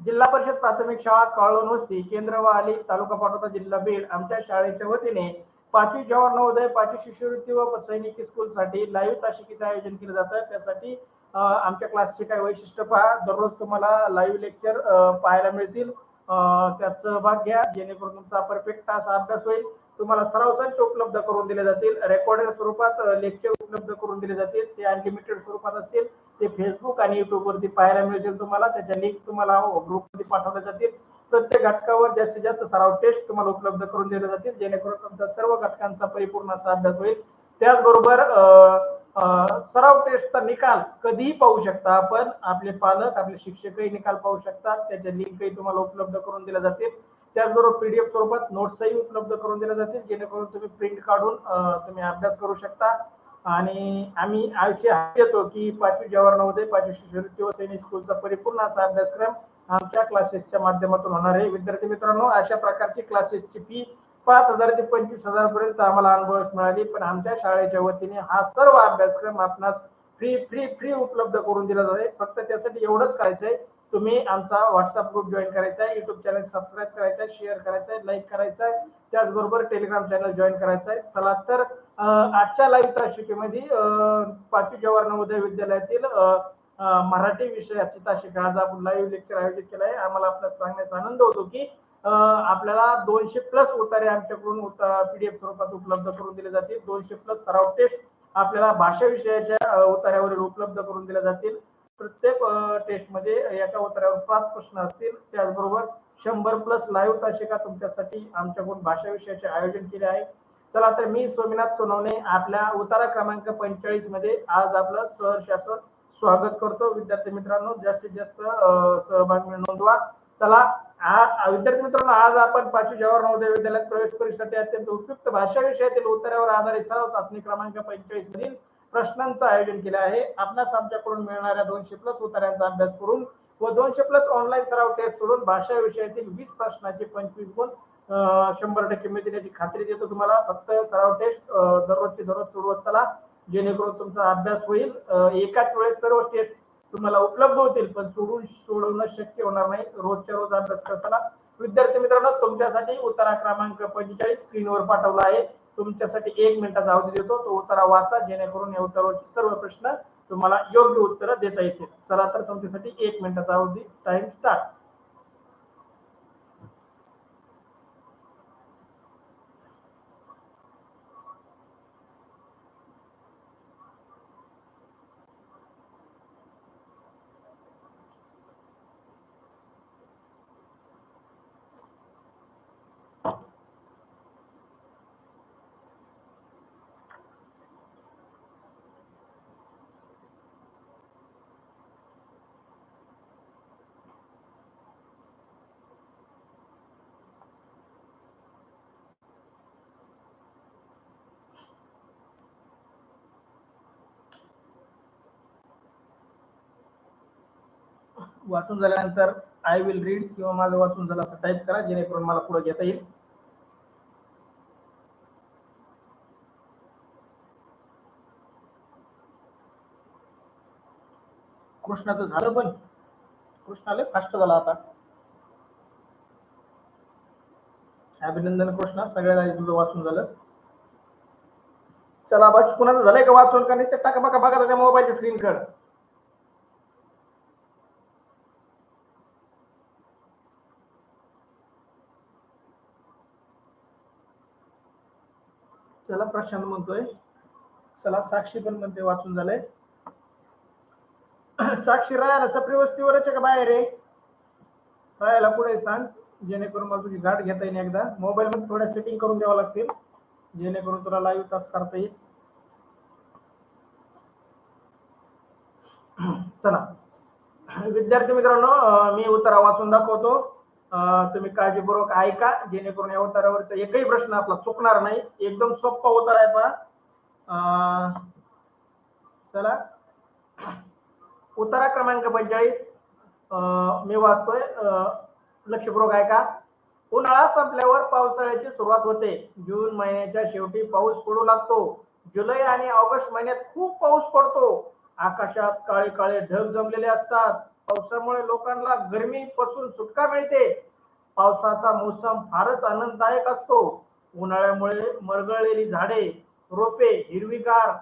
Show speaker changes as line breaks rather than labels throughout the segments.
जिल्हा परिषद प्राथमिक शाळा काळोन वस्ती केंद्र व आली तालुका पाटोदा जिल्हा बीड. आमच्या शाळेच्या वतीने पाचवी जवाहर नवोदय पाचवी शिष्यवृत्ती व सैनिकी स्कूल साठी लाईव्ह ताशिकेचं आयोजन केलं जातं. त्यासाठी आमच्या क्लासचे काही वैशिष्ट्य पहा. दररोज तुम्हाला लाईव्ह लेक्चर पाहायला मिळतील. त्यात सहभाग घ्या. जेणेकरून तुमचा परफेक्ट तास अभ्यास होईल. तुम्हाला सराव संच उपलब्ध करून दिले जातील. रेकॉर्डेड स्वरूपात लेक्चर उपलब्ध करून दिले जातील. ते अनलिमिटेड स्वरूपात असतील. ते फेसबुक आणि युट्यूब वरती पाहायला मिळतील तुम्हाला. त्याच्या लिंक तुम्हाला ग्रुपमध्ये पाठवल्या जातील. प्रत्येक घटकावर जास्तीत जास्त सराव टेस्ट तुम्हाला उपलब्ध करून दिले जातील. जेणेकरून तुमचा सर्व घटकांचा परिपूर्ण असा अभ्यास होईल. त्याचबरोबर सराव टेस्टचा निकाल कधीही पाहू शकता आपण. आपले पालक आपले शिक्षकही निकाल पाहू शकतात. त्याच्या लिंकही तुम्हाला उपलब्ध करून दिल्या जातील. त्याचबरोबर पीडीएफ स्वरूपात नोट्सही उपलब्ध करून दिल्या जातील. जेणेकरून तुम्ही प्रिंट काढून तुम्ही अभ्यास करू शकता. आणि आम्ही आयुष्य येतो की पाचवी जवाहर नवोदय पाचवी शिष्यवृत्ती व सैनिक स्कूलचा परिपूर्ण असा अभ्यासक्रम आमच्या क्लासेसच्या माध्यमातून होणार आहे. विद्यार्थी मित्रांनो अशा प्रकारची क्लासेसची फी पाच हजार ते पंचवीस हजार पर्यंत आम्हाला अनुभव मिळाली. पण आमच्या शाळेच्या वतीने हा सर्व अभ्यासक्रम आपणास फ्री फ्री फ्री उपलब्ध करून दिला जाते फक्त त्यासाठी एवढंच करायचंय तुम्ही आमचा व्हॉट्सअप ग्रुप जॉईन करायचा आहे युट्यूब चॅनल सबस्क्राईब करायचा आहे शेअर करायचा आहे लाईक करायचा आहे. त्याचबरोबर टेलिग्राम चॅनल जॉईन करायचा आहे. चला तर आजच्या लाईव्ह ताशिकेमध्ये पाचवी जवाहर नवोदय विद्यालयातील मराठी विषयाची ताशिका आज आपण लाईव्ह लेक्चर आयोजित केलं आहे. आम्हाला आपल्याला सांगण्याचा आनंद होतो की आपल्याला दोनशे प्लस उतारे आमच्याकडून पीडीएफ स्वरूपात उपलब्ध करून दिले जातील. दोनशे प्लस सराव टेस्ट आपल्याला भाषा विषयाच्या उतार्यावरील उपलब्ध करून दिल्या जातील. प्रत्येक टेस्टमध्ये एका उतार्यावर पाच प्रश्न असतील. त्याचबरोबर शंभर प्लस लाईव्ह तासिका तुमच्यासाठी आमच्याकडून भाषा विषयाचे आयोजन केले आहे. चला तर मी सोमनाथ सोनवणे आपल्या उतारा क्रमांक पंचेचाळीसमध्ये आज आपलं सहर्ष स्वागत करतो. विद्यार्थी मित्रांनो जास्तीत जास्त सहभाग नोंदवा. चला विद्यार्थी मित्रांनो आज आपण पाचवी जवाहर नवोदय विद्यालयात प्रवेश परीक्षेसाठी अत्यंत उपयुक्त भाषा विषयातील उत्तरावर आधारित सराव चाचणी क्रमांक पंचेचाळीस मधील प्रश्नांचं आयोजन केलं आहे. आपणास आमच्याकडून मिळणाऱ्या दोनशे प्लस उत्तरांचा अभ्यास करून व दोनशे प्लस ऑनलाईन सराव टेस्ट सोडून भाषा विषयातील वीस प्रश्नाचे पंचवीस गुण शंभर टक्के मिळतील याची खात्री देतो तुम्हाला. फक्त सराव टेस्ट दररोजची दररोज सोडवत चला. जेणेकरून तुमचा अभ्यास होईल. एकाच वेळेस सर्व टेस्ट तुम्हाला उपलब्ध होतील पण सोडून सोडवणं शक्य होणार नाही. रोजच्या रोज अभ्यास करत चला विद्यार्थी मित्रांनो तुमच्यासाठी उतारा क्रमांक पंचेचाळीस स्क्रीनवर पाठवला आहे. तुमच्यासाठी एक मिनिटाचा अवधी देतो. तो उतारा वाचा जेणेकरून या उतारावरचे सर्व प्रश्न तुम्हाला योग्य उत्तर देता येतील. चला तर तुमच्यासाठी एक मिनिटाचा अवधी. टाइम स्टार्ट वाचून झाल्यानंतर आय विल रीड किंवा माझं वाचून झालं असं टाईप करा जेणेकरून मला पुढे घेता येईल. कृष्णाचं झालं पण. कृष्णाला फास्ट झाला आता. अभिनंदन कृष्णा सगळ्यात आधी तुझं वाचून झालं. चला बाकी कुणाचं झालंय का वाचून? का नुसतं टाका बघा बघा त्या मोबाईलच्या स्क्रीन चला प्रशांत म्हणतोय. चला साक्षी पण म्हणते वाचून झालंय. साक्षी राहायला सप्री वस्तीवरच का बाहेर आहे? राहायला पुढे सांग. जेणेकरून मला तुझी गाठ घेता येईल एकदा. मोबाईल मध्ये थोड्या सेटिंग करून द्यावं लागतील. जेणेकरून तुला लाईव्ह तास करता येईल. चला. विद्यार्थी मित्रांनो मी उत्तरा वाचून दाखवतो. तुम्ही काळजीपूर्वक ऐका जेणेकरून या उत्तरावरचा एकही प्रश्न आपला चुकणार नाही. एकदम सोपा उत्तर आहे पहा. अं, चला. उत्तरा क्रमांक पंचेचाळीस. मी वाचतोय. लक्षपूर्वक ऐका. उन्हाळा संपल्यावर पावसाळ्याची सुरुवात होते. जून महिन्याच्या शेवटी पाऊस पडू लागतो. जुलै आणि ऑगस्ट महिन्यात खूप पाऊस पडतो. आकाशात काळे काळे ढग जमलेले असतात. पावसामुळे लोकांना गरमीपासून सुटका मिळते. पावसाचा मोसम फारच आनंददायक असतो. उन्हाळ्यामुळे मरगळलेली झाडे रोपे हिरवीगार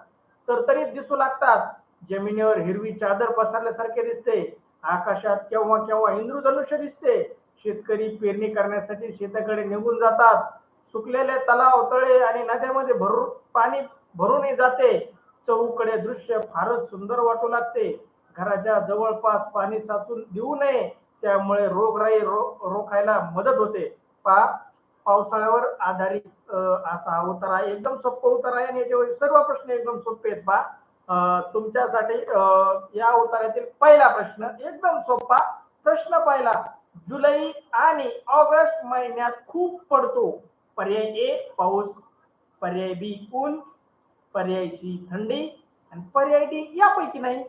तरतरीत दिसू लागतात. जमिनीवर हिरवी चादर पसरल्यासारखे दिसते. आकाशात केव्हा केव्हा इंद्रधनुष्य दिसते. शेतकरी पेरणी करण्यासाठी शेताकडे निघून जातात. सुकलेले तलाव तळे आणि नद्यामध्ये भरून पाणी भरूनही जाते. चौकडे दृश्य फारच सुंदर वाटू लागते. घराच्या जवळपास पाणी साचून देऊ नये. त्यामुळे रोगराई रो रोखायला मदत होते. पा पावसाळ्यावर आधारित असा हा आहे एकदम सोपं उतारा आहे आणि याच्यावर सर्व प्रश्न एकदम सोपे आहेत पा. तुमच्यासाठी या उतारातील पहिला प्रश्न एकदम सोपा. प्रश्न पहिला जुलै आणि ऑगस्ट महिन्यात खूप पडतो. पर्याय ए पाऊस. पर्याय बी ऊन. पर्याय सी थंडी. आणि पर्याय डी यापैकी नाही.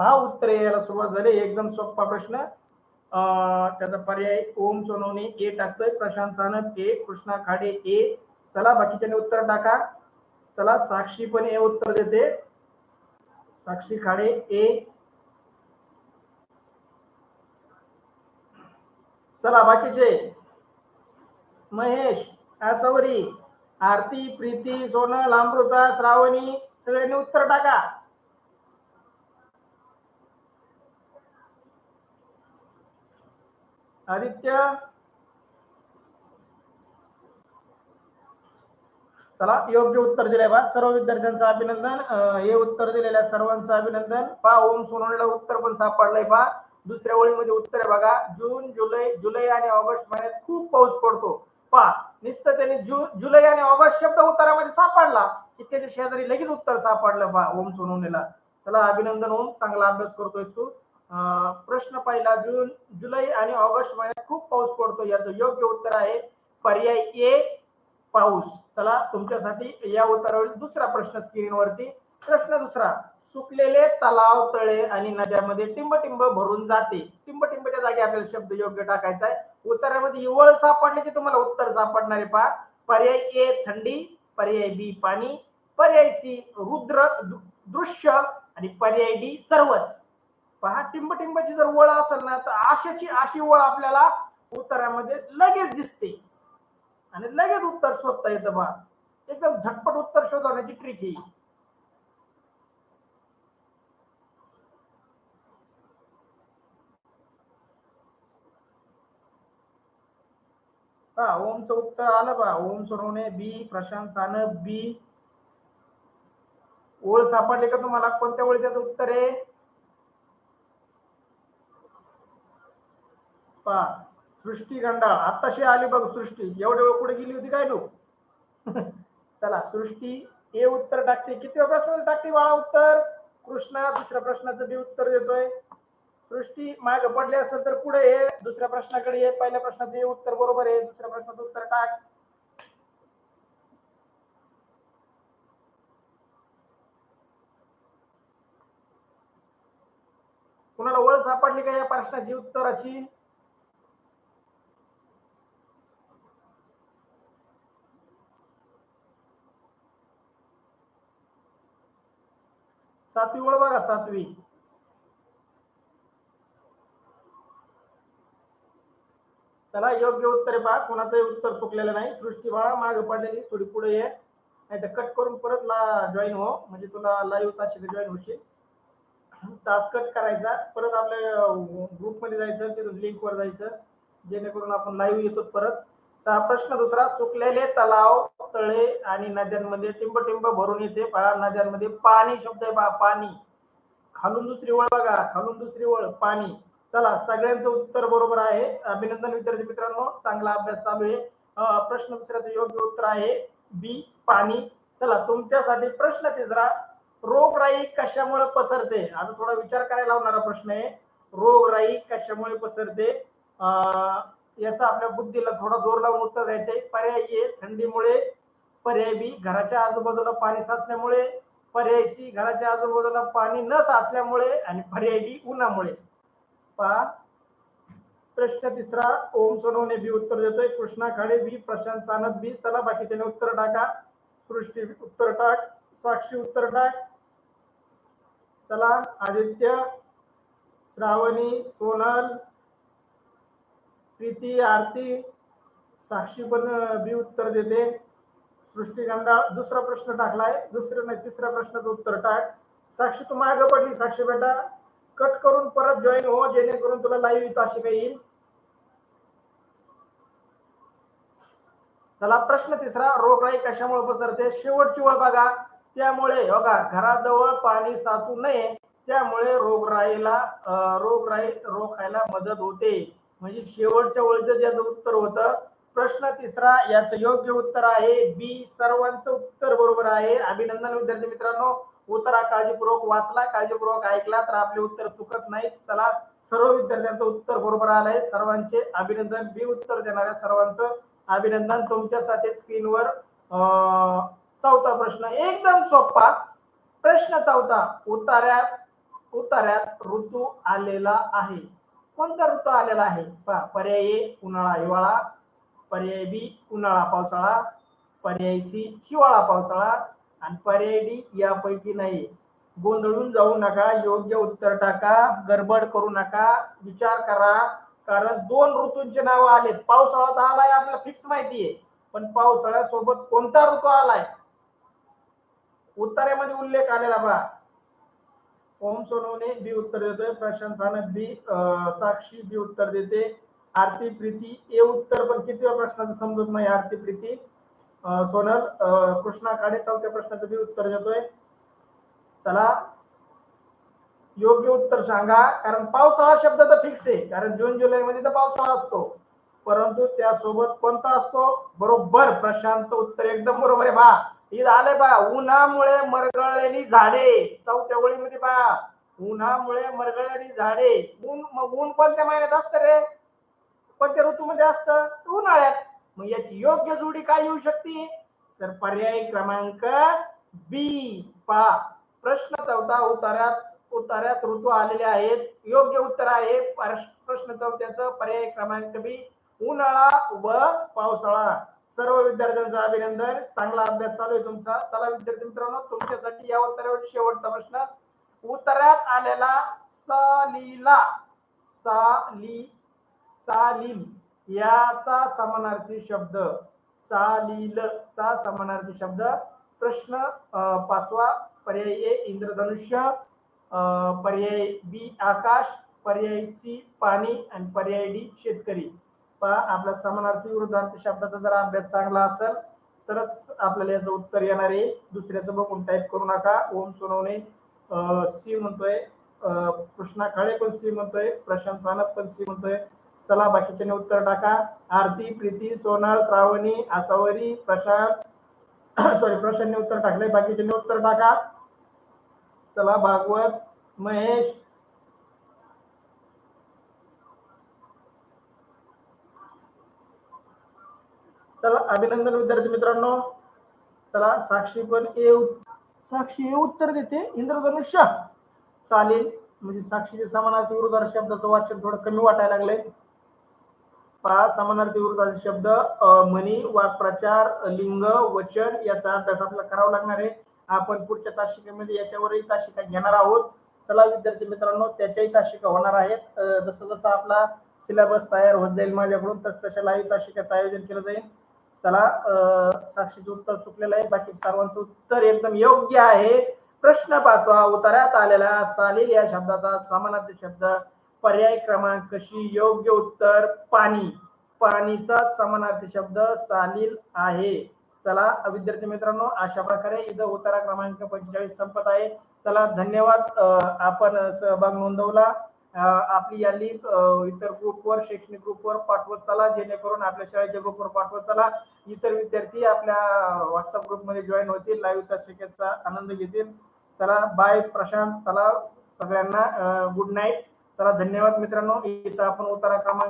पहा उत्तर यायला सुरुवात झाली. एकदम सोपा प्रश्न. अं, त्याचा पर्याय ओम सोनवणे ए टाकतोय. प्रशांत सानप ए कृष्णा खाडे ए. चला बाकीच्याने उत्तर टाका. चला साक्षी पण ए उत्तर देते. साक्षी खाडे ए. चला बाकीचे. महेश आसवरी आरती प्रीती सोनल अमृता श्रावणी सगळ्यांनी उत्तर टाका. आदित्य. चला योग्य उत्तर दिले बा. सर्व विद्यार्थ्यांचं अभिनंदन. हे उत्तर दिलेल्या सर्वांचं अभिनंदन. पा ओम सोनवणीला उत्तर पण सापडलंय पा. दुसऱ्या ओळीमध्ये उत्तर आहे बघा. जून जुलै जुलै आणि ऑगस्ट महिन्यात खूप पाऊस पडतो. पा नुसतं त्यांनी जु जुलै आणि ऑगस्ट शब्द उत्तरामध्ये सापडला. की त्याच्या शेजारी लगेच उत्तर सापडलं पा ओम सोनवणीला चला अभिनंदन ओम. चांगला अभ्यास करतोय तू. प्रश्न पहिला. जून जुलै आणि ऑगस्ट महिन्यात खूप पाऊस पडतो. याचं योग्य उत्तर आहे पर्याय ए पाऊस. चला तुमच्यासाठी या उत्तरावरील दुसरा प्रश्न स्क्रीनवरती. प्रश्न दुसरा सुकलेले तलाव तळे आणि नद्यामध्ये टिंबटिंब भरून जाते. टिंबटिंबच्या जागी आपल्याला शब्द योग्य टाकायचा आहे. उत्तरामध्ये हिवळ सापडले की तुम्हाला उत्तर सापडणार आहे पहा. पर्याय ए थंडी. पर्याय बी पाणी. पर्याय सी रुद्र दृश्य. आणि पर्याय डी सर्वच. पहा टिंब टिंबाची जर वळ असेल ना तर आशेची अशी वळ आपल्याला उत्तरामध्ये लगेच दिसते. आणि लगेच उत्तर शोधता येतं बा. एकदम झटपट उत्तर शोधवण्याची ट्रिक ही. हा ओमचं उत्तर आलं बा. ओम सोनवणे बी प्रशांत सानप बी. ओळ सापडले का तुम्हाला? कोणत्या ओळी त्याचं उत्तर आहे? पा. सृष्टी गंडाळ आताशी आली बघ सृष्टी. एवढे वेळ पुढे गेली होती काय लोक चला सृष्टी ए उत्तर टाकते. किती प्रश्न टाकते बाळा उत्तर. कृष्णा दुसऱ्या प्रश्नाचं बी उत्तर देतोय. सृष्टी माग पडली असेल तर पुढे ये. दुसऱ्या प्रश्नाकडे ये. पहिल्या प्रश्नाचं हे उत्तर बरोबर आहे. दुसऱ्या प्रश्नाचं उत्तर टाक कुणाला ओळख सापडली का या प्रश्नाची उत्तराची? सातवी ओळ बघा सातवी. त्याला योग्य उत्तर पहा कोणाचंही उत्तर चुकलेलं नाही. सृष्टी बाळा माग पडलेली थोडी पुढे ये. नाही तर कट करून परत ला जॉईन हो. म्हणजे तुला लाईव्ह ताशी जॉईन होशील. तास कट करायचा. परत आपल्या ग्रुपमध्ये जायचं तिथून लिंक वर जायचं. जेणेकरून आपण लाईव्ह येतो परत. प्रश्न दुसरा सुकलेले तलाव तळे आणि नद्यांमध्ये टिंब टिंब भरून येते. पहा नद्यांमध्ये पाणी शब्द आहे बा पाणी. खालून दुसरी वळ बघा खालून दुसरी वळ पाणी. चला सगळ्यांचं उत्तर बरोबर आहे. अभिनंदन विद्यार्थी मित्रांनो चांगला अभ्यास चालू आहे. प्रश्न दुसऱ्याचं योग्य उत्तर आहे बी पाणी. चला तुमच्यासाठी प्रश्न तिसरा रोगराई कशामुळे पसरते? आता थोडा विचार करायला लावणारा प्रश्न आहे. रोगराई कशामुळे पसरते? अं, याचा आपल्या बुद्धीला थोडा जोर लावून उत्तर द्यायचं. आहे पर्याय ए थंडीमुळे. पर्याय बी घराच्या आजूबाजूला पाणी साचल्यामुळे. पर्याय सी घराच्या आजूबाजूला पाणी न साचल्यामुळे. आणि पर्याय डी उन्हामुळे. पहा प्रश्न तिसरा ओम सोनवणे बी उत्तर देतोय. कृष्णा खाडे बी प्रशांत सानप बी. चला बाकीच्याने उत्तर टाका. सृष्टी उत्तर टाक. साक्षी उत्तर टाक. चला आदित्य श्रावणी सोनल. प्रीती आरती साक्षी पण बी उत्तर देते. सृष्टी दुसरा प्रश्न टाकलाय. दुसरं नाही तिसऱ्या प्रश्नाचं उत्तर टाक. साक्षी तू मागं पडली साक्षी बेटा. कट करून परत जॉईन हो जेणेकरून तुला लाईव्ह इथं अशी काही येईल. चला प्रश्न तिसरा. रोगराई कशामुळे पसरते? शेवटची वेळ बघा. त्यामुळे बघा घराजवळ पाणी साचू नये. त्यामुळे रोगराईला रोगराई रोखायला मदत होते. म्हणजे शेवटच्या ओळीचं ज्याचं उत्तर होतं प्रश्न तिसरा याचं योग्य उत्तर आहे बी. सर्वांचं उत्तर बरोबर आहे. अभिनंदन विद्यार्थी मित्रांनो. उत्तरा काळजीपूर्वक वाचला काळजीपूर्वक ऐकला तर आपले उत्तर चुकत नाही चला सर्व विद्यार्थ्यांचं उत्तर बरोबर आलंय. सर्वांचे अभिनंदन. बी उत्तर देणाऱ्या सर्वांचं अभिनंदन. तुमच्यासाठी स्क्रीनवर अं, चौथा प्रश्न एकदम सोपा. प्रश्न चौथा. उतार्यात उतार्यात ऋतू आलेला आहे. कोणता ऋतू आलेला आहे? पहा पर्याय ए उन्हाळा हिवाळा. पर्याय बी उन्हाळा पावसाळा. पर्याय सी हिवाळा पावसाळा. आणि पर्याय डी यापैकी नाही. गोंधळून जाऊ नका योग्य उत्तर टाका गडबड करू नका विचार करा. कारण दोन ऋतूंचे नाव आलेत. पावसाळा तर आलाय आपल्याला फिक्स माहिती आहे पण पावसाळ्यासोबत कोणता ऋतू आलाय? उत्तरेमध्ये उल्लेख आलेला बा ओम सोनवणे बी उत्तर देतोय. प्रशांत सानप बी साक्षी बी उत्तर देते. आरती प्रीती ए उत्तर पण किती प्रश्नाचं समजत नाही आरती प्रीती. सोनल कृष्णा काडे चौथ्या प्रश्नाचं बी उत्तर देतोय. चला. योग्य उत्तर सांगा कारण पावसाळा शब्द तर फिक्स आहे. कारण जून जुलै मध्ये तर पावसाळा असतो. परंतु त्यासोबत कोणता असतो? बरोबर प्रशांतचं उत्तर एकदम बरोबर आहे. बा हे झालंय बा उन्हामुळे मरगळलेली झाडे. चौथ्या ओळीमध्ये बा उन्हामुळे मरगळलेली झाडे. ऊन मग ऊन कोणत्या महिन्यात असतं रे? कोणत्या ऋतूमध्ये असतं? उन्हाळ्यात. मग याची योग्य जोडी काय येऊ शकते? तर पर्याय क्रमांक बी. पा. प्रश्न चौथा उतारात उतार्यात ऋतू आलेले आहेत. योग्य उत्तर आहे. प्रश्न चौथ्याचं पर्याय क्रमांक बी. उन्हाळा व पावसाळा. सर्व विद्यार्थ्यांचं अभिनंदन. चांगला अभ्यास चालू आहे तुमचा. चला विद्यार्थी मित्रांनो तुमच्यासाठी या उत्तरावर शेवटचा प्रश्न. उत्तरात आलेला सलीला साली सालील याचा समानार्थी शब्द. सालील चा समानार्थी शब्द. प्रश्न अं, पाचवा. पर्याय ए इंद्रधनुष्य. अं, पर्याय बी आकाश. पर्याय सी पाणी. आणि पर्याय डी शेतकरी. पहा आपला समानार्थी विरुद्धार्थी शब्दाचा जर अभ्यास चांगला असेल तरच आपल्याला याचं उत्तर येणार आहे. दुसऱ्याचं बघून टाईप करू नका. ओम सोनवणे सी म्हणतोय कृष्णा काळे पण सी म्हणतोय प्रशांत सानप पण सी म्हणतोय. चला बाकीच्याने उत्तर टाका. आरती प्रीती सोनल श्रावणी आसावरी प्रशांत सॉरी प्रशांतने उत्तर टाकले बाकीच्याने उत्तर टाका. चला भागवत महेश चला अभिनंदन विद्यार्थी मित्रांनो. चला साक्षी पण ए साक्षी ए उत्तर देते. इंद्रधनुष्य. चालेल म्हणजे साक्षीचे समानार्थी विरुद्धार्थी शब्दाचं वाचन थोडं कमी वाटायला लागले पहा समानार्थी विरुद्धार्थी शब्द मनी वाक्प्रचार लिंग वचन याचा अभ्यास आपला करावा लागणार आहे. आपण पुढच्या तासिकेमध्ये याच्यावरही तासिका घेणार आहोत. चला विद्यार्थी मित्रांनो त्याच्याही तासिका होणार आहेत. जसं जसं आपला सिलेबस तयार होत जाईल माझ्याकडून तस तशा लाईव्ह तासिकाचं आयोजन केलं जाईल. चला साक्षीचं उत्तर चुकलेलं आहे. बाकी सर्वांचं उत्तर एकदम योग्य आहे. प्रश्न पाचवा उत्तरात आलेला सालील या शब्दाचा समानार्थी शब्द. पर्याय क्रमांक शी योग्य उत्तर पाणी. पाणीचा समानार्थी शब्द सालील आहे. चला विद्यार्थी मित्रांनो अशा प्रकारे इथं उतारा क्रमांक पंचेचाळीस संपत आहे. चला धन्यवाद. आपण सहभाग नोंदवला. आपली यादी इतर ग्रुपवर शैक्षणिक ग्रुपवर पाठवत चला. जेणेकरून आपल्या शाळेच्या ग्रुपवर पाठवत चला. इतर विद्यार्थी आपल्या व्हॉट्सअप ग्रुपमध्ये जॉईन होतील. लाईव्ह तासिकेचा आनंद घेतील. चला बाय प्रशांत चला सगळ्यांना गुड नाईट चला धन्यवाद मित्रांनो. इथं आपण उतारा क्रमांक